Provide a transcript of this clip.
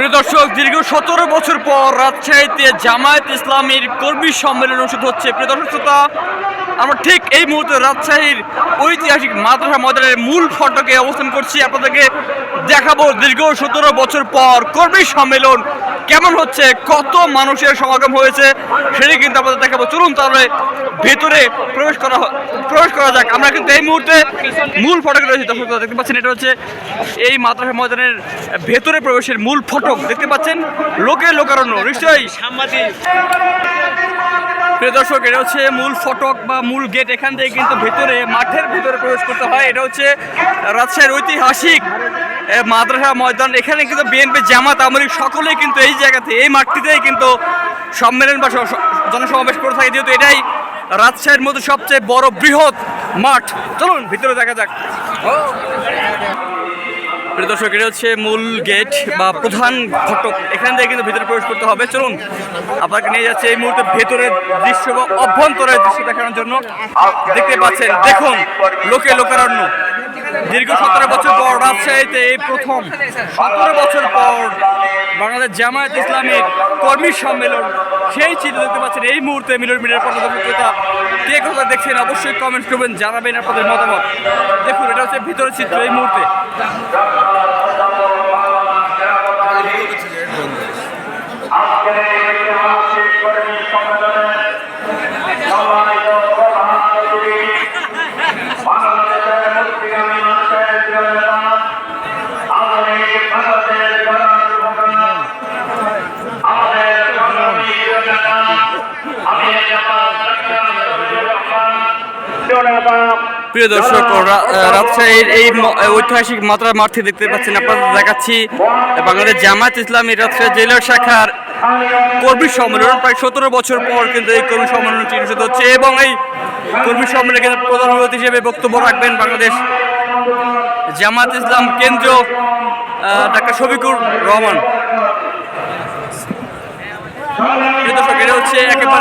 প্রিয় দর্শক দীর্ঘ সতেরো বছর পর রাজশাহীতে জামায়াত ইসলামীর কর্মী সম্মেলন অনুষ্ঠিত হচ্ছে। প্রিয় দর্শক শ্রোতা, আমরা ঠিক এই মুহূর্তে রাজশাহীর ঐতিহাসিক মাদ্রাসা ময়দানের মূল ফটকে অবস্থান করছি। আপনাদেরকে দেখাবো দীর্ঘ সতেরো বছর পর কর্মী সম্মেলন কেমন হচ্ছে কত মানুষের সমাগম হয়েছে সেটি কিন্তু আপনাদের দেখাবো। চলুন তাহলে ভেতরে প্রবেশ করা প্রবেশ করা যাক। আমরা কিন্তু এই মুহূর্তে মূল ফটকে রয়েছে। দর্শক দেখতে পাচ্ছেন এটা হচ্ছে এই মাদ্রাসা ময়দানের ভেতরে প্রবেশের মূল ফটক। দেখতে পাচ্ছেন, লোকে লোকারণ্য, নিশ্চয়ই প্রিয় দর্শক, এটা হচ্ছে মূল ফটক বা মূল গেট, এখান থেকে কিন্তু ভেতরে, মাঠের ভিতরে প্রবেশ করতে হয়। এটা হচ্ছে রাজশাহীর ঐতিহাসিক মাদ্রাসা ময়দান। এখানে কিন্তু বিএনপি জামাত আমলিক সকলেই কিন্তু এই জায়গাতে, এই মাঠটিতেই কিন্তু সম্মেলন বা জনসমাবেশ করে থাকে। যেহেতু এটাই রাজশাহীর মধ্যে সবচেয়ে বড় বৃহৎ মাঠ। চলুন, ভিতরে দেখা যাক। দর্শক, এটা হচ্ছে মূল গেট বা প্রধান ফটক এখান থেকে কিন্তু ভিতরে প্রবেশ করতে হবে। চলুন, আপনাকে নিয়ে যাচ্ছে এই মুহূর্তে ভেতরের দৃশ্য বা অভ্যন্তরের দৃশ্য দেখানোর জন্য। দেখতে পাচ্ছেন, দেখুন, লোকে লোকারণ্য। দীর্ঘ সতেরো বছর পর রাজশাহীতে এই প্রথম সতেরো বছর পর বাংলাদেশ জামায়াত ইসলামের কর্মী সম্মেলন। সেই চিত্র দেখতে পাচ্ছেন, এই মুহূর্তে মিলন মিডিয়ার পর্যটকতা কে কথা দেখছেন, অবশ্যই কমেন্ট করবেন, জানাবেন আপনাদের মতামত। দেখুন, এটা হচ্ছে ভিতরের চিত্র এই মুহূর্তে। প্রিয় দর্শক রাজশাহীর এই ঐতিহাসিক মাত্রা মাঠে দেখতে পাচ্ছেন আপনাদের দেখাচ্ছি। বাংলাদেশ জামাত ইসলামী রাজশাহী জেলার শাখার কর্মী সম্মেলন। প্রায় সতেরো বছর পর কিন্তু এই কর্মী সম্মেলনটি অনুষ্ঠিত হচ্ছে এবং এই কর্মী সম্মেলনে কিন্তু প্রধান অতিথি হিসেবে বক্তব্য রাখবেন বাংলাদেশ জামাত ইসলাম কেন্দ্র ডাক্তার শফিকুর রহমান। দর্শক, এটা হচ্ছে একেবারে